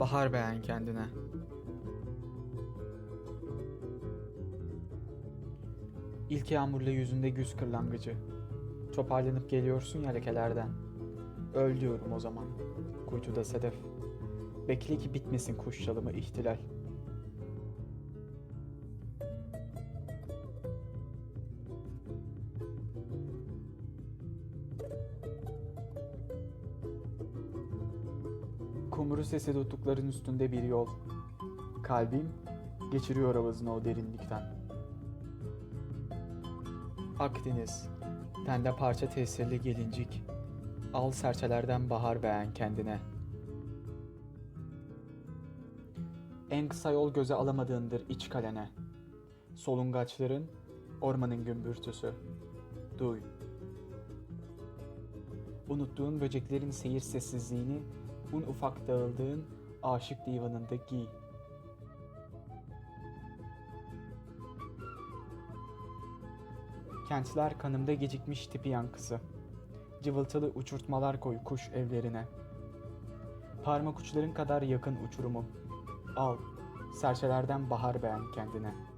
Bahar beğen kendine. İlk yağmurla yüzünde güz kırlangıcı. Toparlanıp geliyorsun ya lekelerden. Öl diyorum o zaman. Kuytuda sedef. Bekle ki bitmesin kuş çalımı ihtilal. Kumru sesi tuttukların üstünde bir yol. Kalbim geçiriyor avazını o derinlikten. Akdeniz, tende parça tesirli gelincik. Al serçelerden bahar beğen kendine. En kısa yol göze alamadığındır iç kalene. Solungaçların, ormanın gümbürtüsü. Duy. Unuttuğun böceklerin seyir sessizliğini, un ufak dağıldığın aşık divanında giy. Kentler kanımda gecikmiş tipi yankısı. Cıvıltılı uçurtmalar koy kuş evlerine. Parmak uçların kadar yakın uçurumu. Al, serçelerden bahar beğen kendine.''